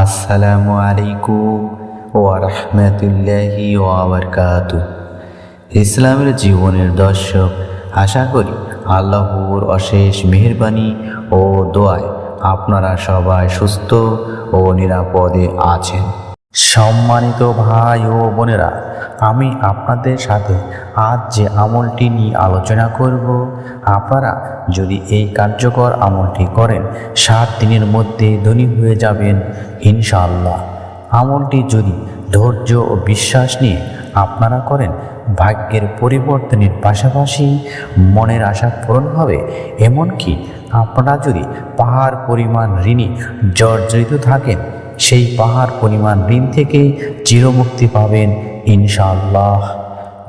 আসসালামু আলাইকুম ওয়া রাহমাতুল্লাহি ওয়া বারাকাতু ইসলামের জীবনের দর্শক, আশা করি আল্লাহর অশেষ মেহেরবানি ও দোয়ায় আপনারা সবাই সুস্থ ও নিরাপদে আছেন। সম্মানিত ভাই ও বোনেরা আমি আপনাদের সাথে আজ যে আমলটি নিয়ে আলোচনা করব, আপনারা যদি এই কার্যকর আমলটি করেন, সাত দিনের মধ্যে ধনী হয়ে যাবেন, ইনশাআল্লাহ। আমলটি যদি ধৈর্য ও বিশ্বাস নিয়ে আপনারা করেন, ভাগ্যের পরিবর্তনের পাশাপাশি মনের আশা পূরণ হবে, এমনকি আপনারা যদি পাহাড় পরিমাণ ঋণী জর্জরিত থাকেন, সেই পাহাড় পরিমাণ ঋণ থেকে চিরমুক্তি পাবেন ইনশাআল্লাহ।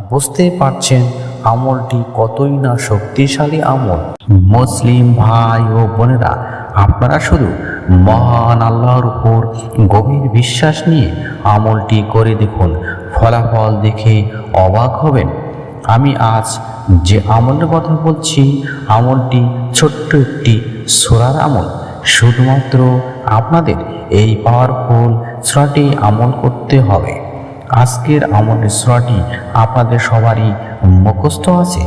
বুঝতে পারছেন আমলটি কতই না শক্তিশালী আমল। মুসলিম ভাই ও বোনেরা, আপনারা শুধু মহান আল্লাহর উপর গভীর বিশ্বাস নিয়ে আমলটি করে দেখুন, ফলাফল দেখে অবাক হবেন। আমি আজ যে আমলের কথা বলছি, আমলটি ছোট্ট একটি সোরার আমল। শুধুমাত্র আপনাদের এই পাওয়ারফুল সোরাটি আমল করতে হবে। আজকের আমলের সোরাটি আপনাদের সবারই মুখস্থ আছে।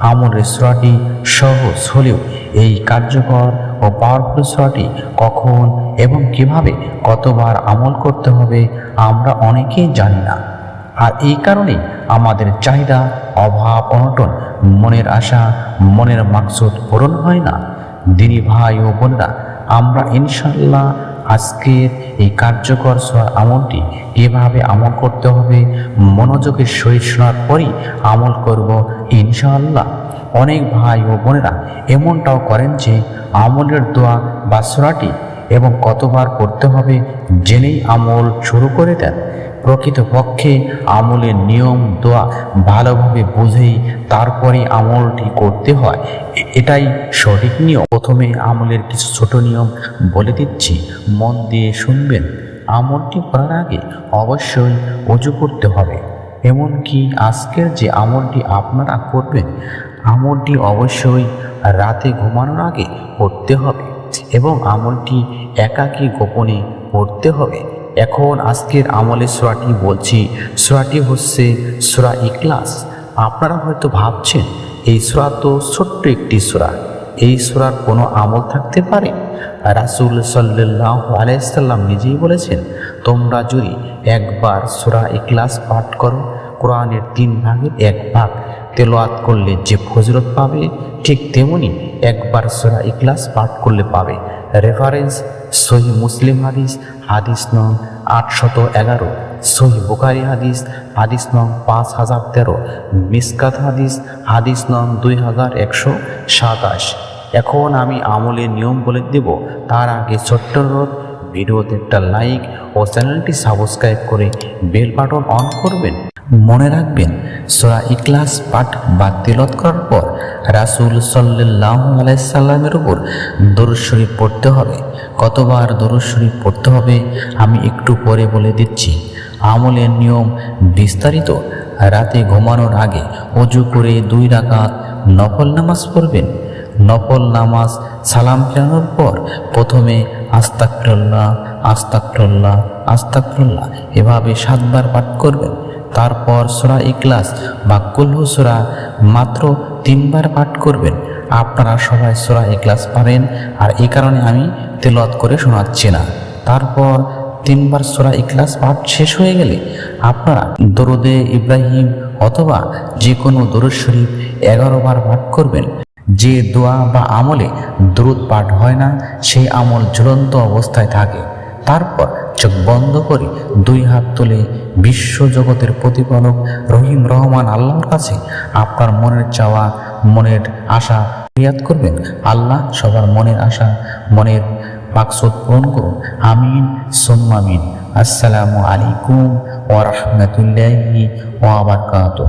আমলের সোরাটি সহজ হলেও এই কার্যকর ও পাওয়ারফুল সোরাটি কখন এবং কীভাবে কতবার আমল করতে হবে আমরা অনেকেই জানি না। আর এই কারণেই আমাদের চাহিদা, অভাব, অনটন, মনের আশা, মনের মাকসুদ পূরণ হয় না। দিনী ভাই ও বোনেরা, আমরা ইনশাল্লাহ আজকের এই কার্যকর আমলটি এভাবে আমল করতে হবে মনোযোগের সহিত শোনার পরই আমল করব ইনশাআল্লাহ। অনেক ভাই ও বোনেরা এমনটাও করেন যে আমলের দোয়া বা সোরাটি এবং কতবার করতে হবে জেনেই আমল শুরু করে দেন। প্রকৃতপক্ষে আমলের নিয়ম, দোয়া ভালোভাবে বুঝেই তারপরে আমলটি করতে হয়। এটাই সঠিক নিয়ম। প্রথমে আমলের কিছু ছোট নিয়ম বলে দিচ্ছি। মন দিয়ে শুনবেন। আমলটি করার আগে অবশ্যই অজু করতে হবে। এমনকি আজকের যে আমলটি আপনারা করবেন, আমলটি অবশ্যই রাতে ঘুমানোর আগে করতে হবে এবং আমলটি একাকী গোপনে করতে হবে। এখন আজকের আমলের সোরাটি বলছি, সোরাটি হচ্ছে সোরা ইকলাস আপনারা হয়তো ভাবছেন, এই সোরা তো ছোট্ট একটি সোরা। এই সোরার কোনো আমল থাকতে পারে? রাসুল সাল্লাহ আলাইসাল্লাম নিজেই বলেছেন, তোমরা যদি একবার সোরা ইকলাস পাঠ করো, কোরআনের তিন ভাগের এক ভাগ তেলোয়াত করলে যে ফজরত পাবে, ঠিক তেমনি একবার সোরা ইকলাস পাঠ করলে পাবে। রেফারেন্স সহি মুসলিম হাদিস হাদিস নং আটশত এগারো। সহি বুখারি হাদিস হাদিস নং পাঁচ হাজার তেরো। মিসকাত হাদিস হাদিস নং দুই হাজার একশো সাতাশ। এখন আমি আমলের নিয়ম বলে দেব, তার আগে ছোট্ট ভিডিওতে একটা লাইক ও চ্যানেলটি সাবস্ক্রাইব করে বেল বাটন অন করবেন। মনে রাখবেন, সোরা ইকলাস পাঠ বা তিলত করার পর রাসুল সাল্লাহ আলাইসাল্লামের উপর দরুদ শরীফ পড়তে হবে। কতবার দরুদ শরীফ পড়তে হবে আমি একটু পরে বলে দিচ্ছি। আমলের নিয়ম বিস্তারিত। রাতে ঘুমানোর আগে অজু করে দুই রাকাত নফল নামাজ পড়বেন। নফল নামাজ সালাম ফেরানোর পর প্রথমে আস্তাকফিরুল্লাহ আস্তাকফিরুল্লাহ আস্তাকফিরুল্লাহ এভাবে সাতবার পাঠ করবেন। তারপর সোরা ইকলাস বা কুল্লু সোরা মাত্র তিনবার পাঠ করবেন। আপনারা সবাই সোরা ইকলাস পারেন, আর এই কারণে আমি তেলত করে শোনাচ্ছি না। তারপর তিনবার সোরা ইকলাস পাঠ শেষ হয়ে গেলে আপনারা দরুদে ইব্রাহিম অথবা যে কোনো দরুদ শরীফ এগারো বার পাঠ করবেন। যে দোয়া বা আমলে দ্রুত পাঠ হয় না, সেই আমল ঝুলন্ত অবস্থায় থাকে। তারপর চোখ বন্ধ করে দুই হাত তুলে বিশ্ব জগতের প্রতিপালক রহিম রহমান আল্লাহর কাছে আপনার মনের চাওয়া, মনের আশা ফিরিয়াদ করবেন। আল্লাহ সবার মনের আশা, মনের মাকসুদ পূরণ করুন। আমিন সোম্মামিন আসসালামু আলাইকুম ওয়া রাহমাতুল্লাহি ওয়া বারাকাতুহু।